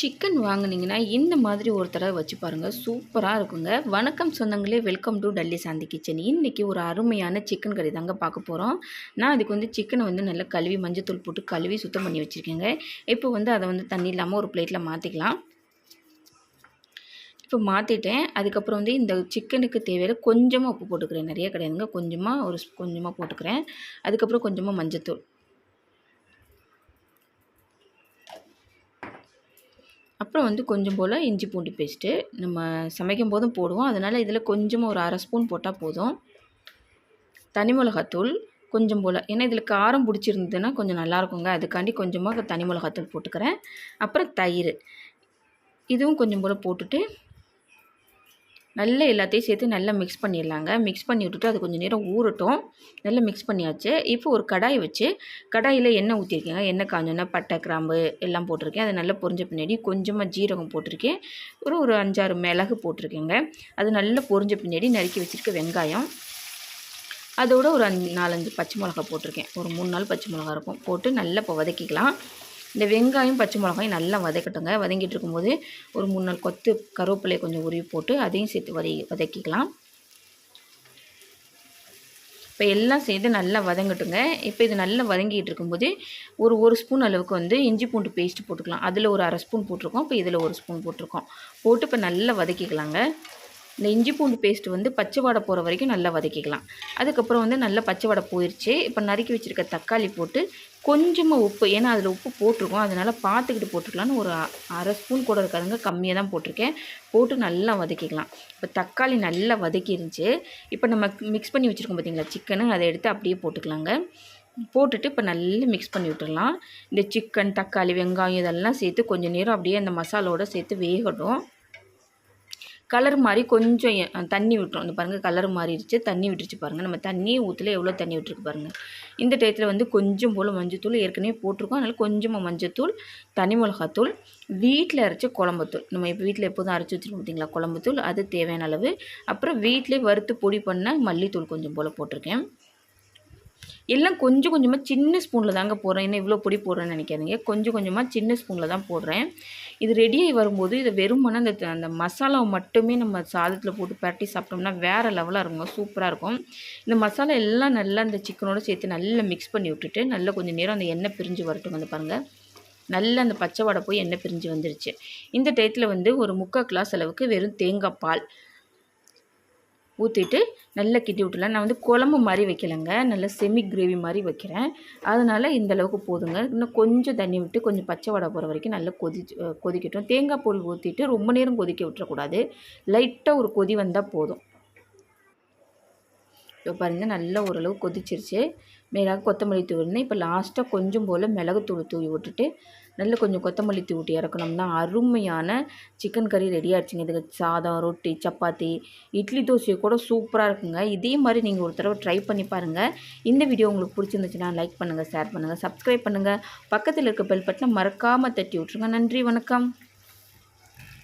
Chicken வாங்கினீங்கன்னா இந்த மாதிரி ஒரு தடவை வச்சு பாருங்கள் சூப்பராக இருக்குங்க. வணக்கம் சொந்தங்களே welcome to Dalli Shanthi kitchen. இன்றைக்கி ஒரு அருமையான சிக்கன் கறி தாங்க பார்க்க போகிறோம் நான் அதுக்கு வந்து சிக்கனை வந்து நல்லா கழுவி மஞ்சத்தூள் போட்டு கழுவி சுத்தம் பண்ணி வச்சுருக்கேங்க. இப்போ வந்து அதை வந்து தண்ணி இல்லாமல் ஒரு பிளேட்டில் மாற்றிக்கலாம் இப்போ மாற்றிட்டேன் அதுக்கப்புறம் வந்து இந்த சிக்கனுக்கு தேவையான கொஞ்சமாக உப்பு போட்டுக்கிறேன். நிறைய கிடையாதுங்க. கொஞ்சமாக ஒரு கொஞ்சமாக போட்டுக்கிறேன். அதுக்கப்புறம் கொஞ்சமாக மஞ்சத்தூள். அப்புறம் வந்து கொஞ்சம் போல் இஞ்சி பூண்டு பேஸ்ட்டு நம்ம சமைக்கும் போதும் போடுவோம். அதனால் இதில் கொஞ்சமாக ஒரு அரை ஸ்பூன் போட்டால் போதும். தனி மிளகாத்தூள் கொஞ்சம் போல். ஏன்னா இதில் காரம் பிடிச்சிருந்ததுன்னா கொஞ்சம் நல்லாயிருக்குங்க. அதுக்காண்டி கொஞ்சமாக தனி மிளகாத்தூள் போட்டுக்கிறேன். அப்புறம் தயிர். இதுவும் கொஞ்சம் போல் போட்டுட்டு நல்லா எல்லாத்தையும் சேர்த்து நல்லா மிக்ஸ் பண்ணிடலாங்க. மிக்ஸ் பண்ணி விட்டுட்டு அது கொஞ்சம் நேரம் ஊறட்டும். நல்லா மிக்ஸ் பண்ணியாச்சு. இப்போ ஒரு கடாய் வச்சு கடாயில் எண்ணெய் ஊற்றிருக்கேங்க எண்ணெய் காஞ்சோன்னா பட்டை கிராம்பு எல்லாம் போட்டிருக்கேன். அது நல்லா பொரிஞ்ச பின்னாடி கொஞ்சமாக ஜீரகம் போட்டிருக்கேன். ஒரு ஒரு அஞ்சாறு மிளகு போட்டிருக்கேங்க. அது நல்லா பொரிஞ்ச பின்னாடி நறுக்கி வச்சுருக்க வெங்காயம். அதோட ஒரு அஞ்சு நாலஞ்சு பச்சை மிளகா போட்டிருக்கேன். ஒரு மூணு நாள் பச்சை மிளகா இருக்கும். போட்டு நல்லா இப்போ வதக்கிக்கலாம். இந்த வெங்காயம் பச்சை மிளகாயும் நல்லா வதக்கட்டுங்க. வதங்கிட்டு இருக்கும்போது ஒரு மூணு நாள் கொத்து கருவேப்பிலையை கொஞ்சம் உருவி போட்டு அதையும் சேர்த்து வதை வதக்கிக்கலாம். இப்போ எல்லாம் சேர்த்து நல்லா வதங்கட்டுங்க. இப்போ இது நல்லா வதங்கிட்டு இருக்கும்போது ஒரு ஒரு ஸ்பூன் அளவுக்கு வந்து இஞ்சி பூண்டு பேஸ்ட் போட்டுக்கலாம். அதில் ஒரு அரை ஸ்பூன் போட்டிருக்கோம். இப்போ இதில் ஒரு ஸ்பூன் போட்டிருக்கோம். போட்டு இப்போ நல்லா வதக்கிக்கலாங்க. இந்த இஞ்சி பூண்டு பேஸ்ட் வந்து பச்சை வடை போகிற வரைக்கும் நல்லா வதக்கிக்கலாம். அதுக்கப்புறம் வந்து நல்லா பச்சை வடை போயிடுச்சு இப்போ நறுக்கி வச்சுருக்க தக்காளி போட்டு கொஞ்சமாக உப்பு ஏன்னா அதில் உப்பு போட்டிருக்கோம். அதனால் பார்த்துக்கிட்டு போட்டுக்கலான்னு ஒரு அரை ஸ்பூன் கூட இருக்காதுங்க. கம்மியாக தான் போட்டிருக்கேன். போட்டு நல்லா வதக்கிக்கலாம். இப்போ தக்காளி நல்லா வதக்கிருந்துச்சு இப்போ நம்ம மிக்ஸ் பண்ணி வச்சுருக்கோம் பார்த்தீங்களா சிக்கனு அதை எடுத்து அப்படியே போட்டுக்கலாங்க. போட்டுட்டு இப்போ நல்லா மிக்ஸ் பண்ணி விட்டுடலாம். இந்த சிக்கன் தக்காளி வெங்காயம் இதெல்லாம் சேர்த்து கொஞ்சம் நேரம் அப்படியே அந்த மசாலோடு சேர்த்து வேகட்டும். கலர் மாதிரி கொஞ்சம் தண்ணி விட்டுரும். இந்த பாருங்கள் கலர் மாறிடுச்சு தண்ணி விட்டுருச்சு பாருங்கள் நம்ம தண்ணி ஊற்றல எவ்வளோ தண்ணி விட்டுருக்கு பாருங்கள் இந்த டயத்தில் வந்து கொஞ்சம் போல் மஞ்சத்தூள் ஏற்கனவே போட்டிருக்கோம். அதனால் கொஞ்சமாக மஞ்சத்தூள் தனி மிளகாத்தூள் வீட்டில் அரைச்ச குழம்புத்தூள். நம்ம இப்போ வீட்டில் எப்போதும் அரைச்சி வச்சுருக்கோம் பார்த்தீங்களா குழம்புத்தூள் அது தேவையான அளவு. அப்புறம் வீட்டிலே வறுத்து பொடி பண்ண மல்லித்தூள் கொஞ்சம் போல் போட்டிருக்கேன். எல்லாம் கொஞ்சம் கொஞ்சமாக சின்ன ஸ்பூனில் தாங்க போடுறேன். என்ன இவ்வளோ பொடி போடுறேன்னு நினைக்காதீங்க. கொஞ்சம் கொஞ்சமாக சின்ன ஸ்பூனில் தான் போடுறேன். இது ரெடியாகி வரும்போது இதை வெறுமனே அந்த அந்த மசாலாவை மட்டுமே நம்ம சாதத்தில் போட்டு பரட்டி சாப்பிட்டோம்னா வேறு லெவலாக இருக்கும் சூப்பராக இருக்கும். இந்த மசாலா எல்லாம் நல்லா அந்த சிக்கனோடு சேர்த்து நல்லா மிக்ஸ் பண்ணி விட்டுட்டு நல்லா கொஞ்சம் நேரம் அந்த எண்ணெய் பிரிஞ்சு வரட்டும். வந்து பாருங்கள் நல்லா அந்த பச்சை வடை போய் எண்ணெய் பிரிஞ்சு வந்துருச்சு. இந்த டயத்தில் வந்து ஒரு முக்கால் கிளாஸ் அளவுக்கு வெறும் தேங்காய் பால். ஊற்றிட்டு நல்லா கிட்டி விட்டுலாம் நான் வந்து குழம்பு மாதிரி வைக்கலைங்க. நல்லா செமி கிரேவி மாதிரி வைக்கிறேன். அதனால் இந்தளவுக்கு போதுங்க. இன்னும் கொஞ்சம் தண்ணி விட்டு கொஞ்சம் பச்சை வடை போகிற வரைக்கும் நல்லா கொதி கொதிக்கட்டும். தேங்காய் பொருள் ஊற்றிட்டு ரொம்ப நேரம் கொதிக்க விட்டுறக்கூடாது. லைட்டாக ஒரு கொதி வந்தால் போதும். இப்போ பாருங்கள் நல்லா ஓரளவு கொதிச்சிருச்சு. மேலாக கொத்தமல்லி தூவினேன் இப்போ லாஸ்ட்டாக கொஞ்சம் போல் மிளகுத்தூள் தூவி விட்டுட்டு நல்ல கொஞ்சம் கொத்தமல்லி தூட்டி இறக்கணும்னா அருமையான சிக்கன் கறி ரெடி ஆகிடுச்சிங்க இதுக்கு சாதம் ரொட்டி சப்பாத்தி இட்லி தோசையை கூட சூப்பராக இருக்குங்க. இதே மாதிரி நீங்கள் ஒரு தடவை ட்ரை பண்ணி பாருங்கள் இந்த வீடியோ உங்களுக்கு பிடிச்சிருந்துச்சுன்னா லைக் பண்ணுங்கள் ஷேர் பண்ணுங்கள் சப்ஸ்கிரைப் பண்ணுங்கள் பக்கத்தில் இருக்க பெல் பட்டனை மறக்காமல் தட்டி விட்ருங்க நன்றி வணக்கம்.